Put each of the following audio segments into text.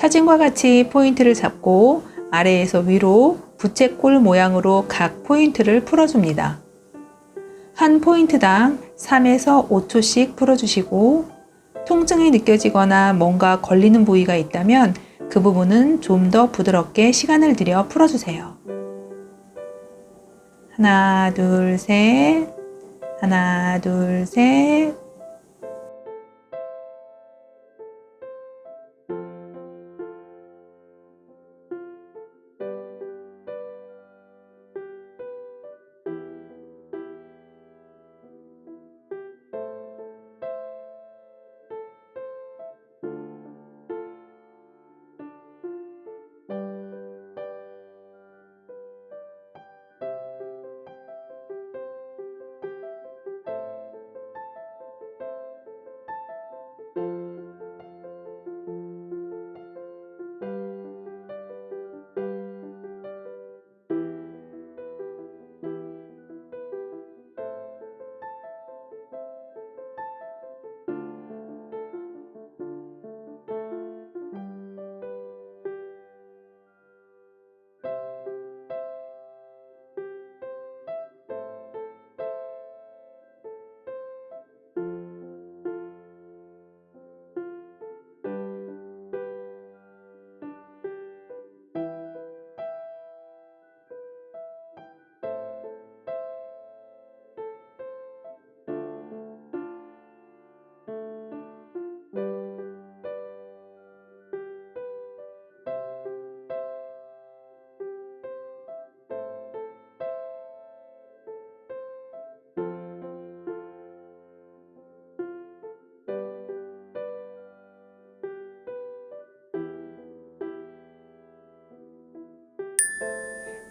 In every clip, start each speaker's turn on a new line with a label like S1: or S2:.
S1: 사진과 같이 포인트를 잡고 아래에서 위로 부채꼴 모양으로 각 포인트를 풀어줍니다. 한 포인트당 3에서 5초씩 풀어주시고 통증이 느껴지거나 뭔가 걸리는 부위가 있다면 그 부분은 좀 더 부드럽게 시간을 들여 풀어주세요. 하나, 둘, 셋. 하나, 둘, 셋.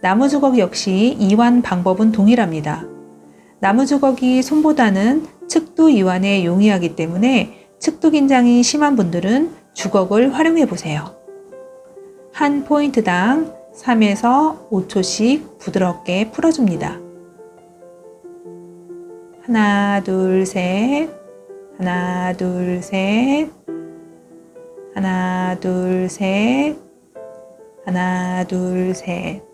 S1: 나무 주걱 역시 이완 방법은 동일합니다. 나무 주걱이 손보다는 측도 이완에 용이하기 때문에 측도 긴장이 심한 분들은 주걱을 활용해 보세요. 한 포인트당 3에서 5초씩 부드럽게 풀어줍니다. 하나, 둘, 셋. 하나, 둘, 셋. 하나, 둘, 셋. 하나, 둘, 셋.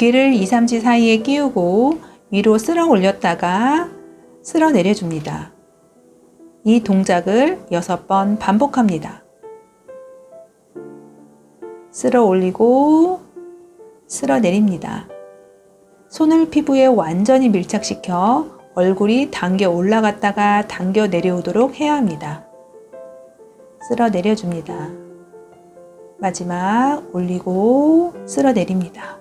S1: 귀를 2, 3지 사이에 끼우고 위로 쓸어 올렸다가 쓸어 내려줍니다. 이 동작을 6번 반복합니다. 쓸어 올리고 쓸어 내립니다. 손을 피부에 완전히 밀착시켜 얼굴이 당겨 올라갔다가 당겨 내려오도록 해야 합니다. 쓸어 내려줍니다. 마지막 올리고 쓸어 내립니다.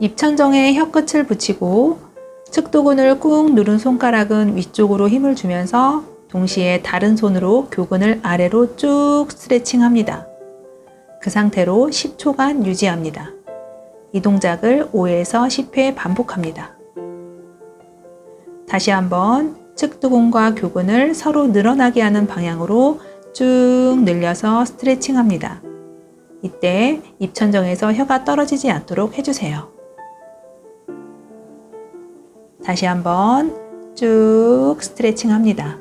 S1: 입천정에 혀끝을 붙이고 측도근을 꾹 누른 손가락은 위쪽으로 힘을 주면서 동시에 다른 손으로 교근을 아래로 쭉 스트레칭합니다. 그 상태로 10초간 유지합니다. 이 동작을 5에서 10회 반복합니다. 다시 한번 측두근과 교근을 서로 늘어나게 하는 방향으로 쭉 늘려서 스트레칭 합니다. 이때 입천정에서 혀가 떨어지지 않도록 해주세요. 다시 한번 쭉 스트레칭 합니다.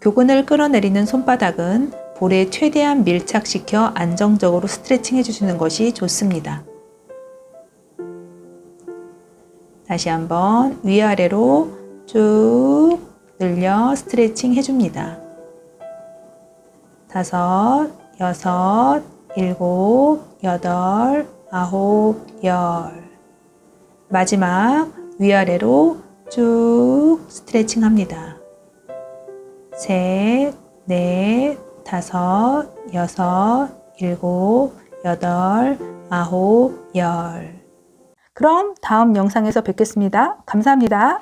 S1: 교근을 끌어내리는 손바닥은 볼에 최대한 밀착시켜 안정적으로 스트레칭 해주시는 것이 좋습니다. 다시 한번 위아래로 쭉 늘려 스트레칭 해줍니다. 다섯, 여섯, 일곱, 여덟, 아홉, 열. 마지막 위아래로 쭉 스트레칭 합니다. 셋, 넷, 다섯, 여섯, 일곱, 여덟, 아홉, 열. 그럼 다음 영상에서 뵙겠습니다. 감사합니다.